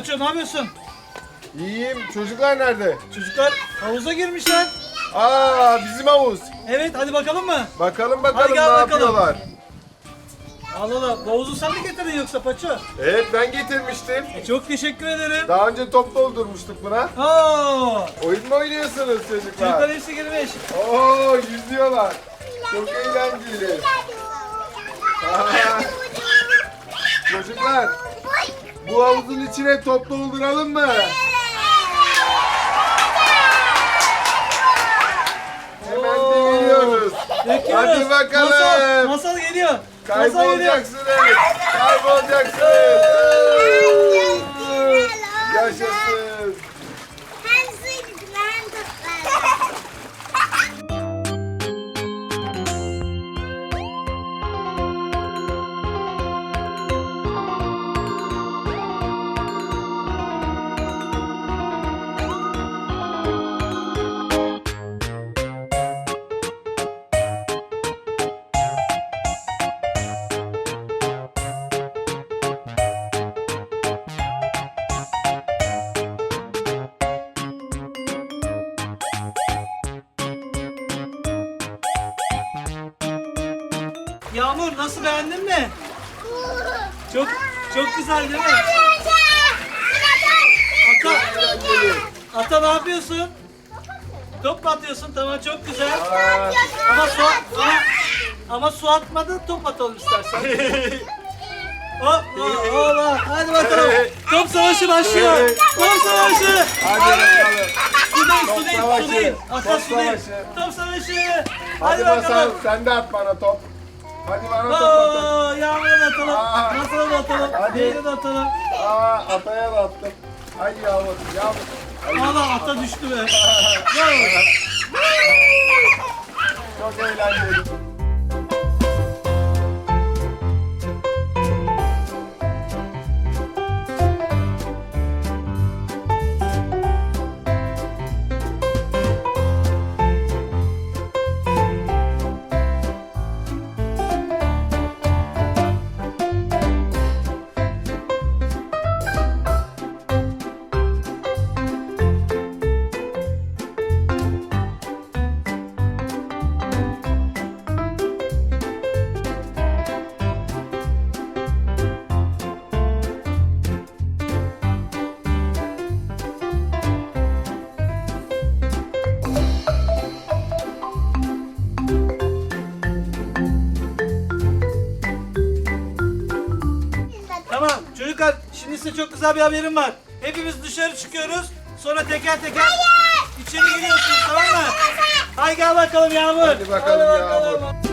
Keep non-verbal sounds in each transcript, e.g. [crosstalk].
Paço ne yapıyorsun? İyiyim. Çocuklar nerede? Çocuklar havuza girmişler. Aa bizim havuz. Evet hadi bakalım mı? Bakalım Hadi bakalım ne gel bakalım. yapıyorlar. Allah Allah. Bu havuzu sen mi getirdin yoksa Paço? Evet ben getirmiştim. E, çok teşekkür ederim. Daha önce top doldurmuştuk buna. Oo. Oyun mu oynuyorsunuz Çocuklar çocuklar? hepsi girmiş. Oo yüzüyorlar. Çok eğlenceli. [laughs] Aa, çocuklar bu havuzun içine top dolduralım mı? Hemen Oo. geliyoruz. Döküyoruz. Hadi bakalım. Masal, masal geliyor. Masal geliyor. Kaybolacaksınız. Kaybolacaksınız. Yağmur nasıl beğendin mi? Çok çok güzel değil mi? Ata, ata ne yapıyorsun? Top mu atıyorsun? Tamam çok güzel. Ama su ama, ama su atmadan top atalım istersen. [laughs] Hop hop hop hadi bakalım. Top savaşı başlıyor. Top savaşı. Hadi bakalım. Su değil Top su değil savaşı. su değil. Ata Top su değil. savaşı. Top savaşı. Hadi bakalım. sen de at bana top. Hadi bana top at. Oo, Yağmur'a da atalım. Aa. Masal'a da atalım. Hadi. Diğerine de atalım. Aa ataya da attım. Hadi yavrum yavrum. Allah ata düştü be. [laughs] Bravo. Çok eğlenceli. Şimdi size çok güzel bir haberim var. Hepimiz dışarı çıkıyoruz. Sonra teker teker içeri giriyorsunuz tamam mı? Hay gel bakalım Yağmur. Hadi bakalım Yağmur.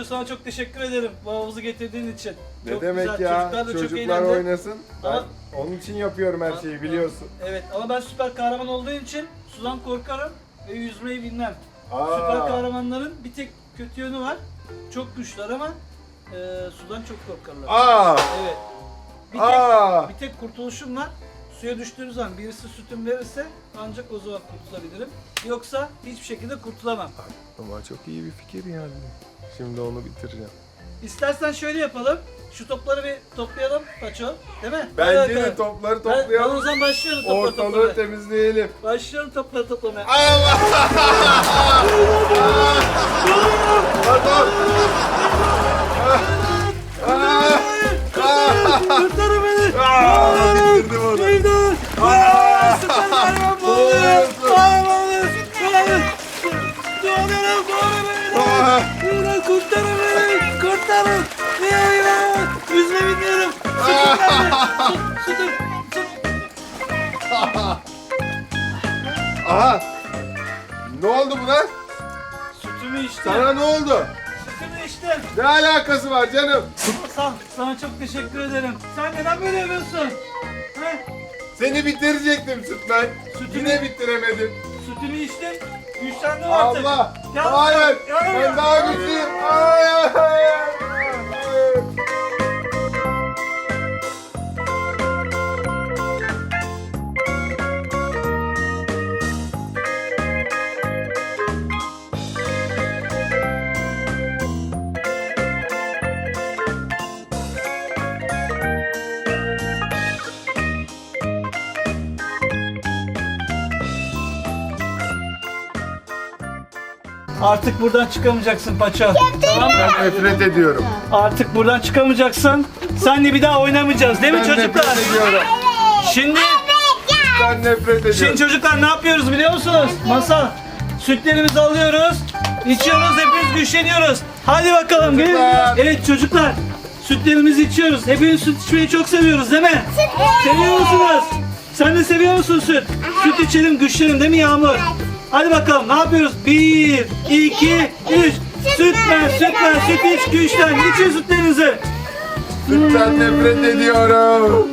Paço sana çok teşekkür ederim bu havuzu getirdiğin için. Ne Çok demek güzel. ya? Çocuklar da çok Çocuklar eğlendi. oynasın. Ben Ama- onun için yapıyorum her şeyi biliyorsun. Evet ama ben süper kahraman olduğum için sudan korkarım ve yüzmeyi bilmem. Aa. Süper kahramanların bir tek kötü yönü var. Çok güçler ama e, sudan çok korkarlar. Aa! Evet. Bir tek, Aa! bir tek kurtuluşum var. Suya düştüğünüz zaman birisi sütüm verirse ancak o zaman kurtulabilirim. Yoksa hiçbir şekilde kurtulamam. Ama çok iyi bir fikir yani. Şimdi onu bitireceğim. İstersen şöyle yapalım. Şu topları bir toplayalım Paço. Değil mi? Bence de topları Ben, ben o toplayalım. zaman başlıyorum topla Ortalığı toplamaya. temizleyelim. Başlıyorum topları toplamaya. Allah! [laughs] Pardon. Beni! Kurtarın! İmdat! Yüzme bilmiyorum! Süt, sütüm! [laughs] Süt! Aha! Ne oldu buna? Sütümü içtim! Sana ne oldu? Sütümü içtim! Ne alakası var canım? Sağ, sana çok teşekkür ederim. Sen neden böyle yapıyorsun? He? Seni bitirecektim Sütmen. Sütünü- Yine bitiremedim. Sütümü içtim. Güçlendim artık. Allah! Gel Hayır! buraya. Ben daha güçlüyüm. Hayır! Artık buradan çıkamayacaksın paça. Tamam mı? Ben nefret ediyorum. Artık buradan çıkamayacaksın. Senle bir daha oynamayacağız değil mi Ben çocuklar? nefret ediyorum. Şimdi Ben nefret ediyorum. Şimdi çocuklar ne yapıyoruz biliyor musunuz? Masa sütlerimizi alıyoruz, içiyoruz, hepimiz güçleniyoruz. Hadi bakalım gelin. Çocuklar. Evet çocuklar, sütlerimizi içiyoruz. Hepimiz süt içmeyi çok seviyoruz değil mi? Seviyor musunuz? Sen de seviyor musun süt? Süt içelim, güçlenelim değil mi Yağmur? Hadi bakalım ne yapıyoruz? Bir, iki, üç. Sütlen, sütlen, süt iç, güçlen. İçin sütlerinizi. Sütten nefret ediyorum.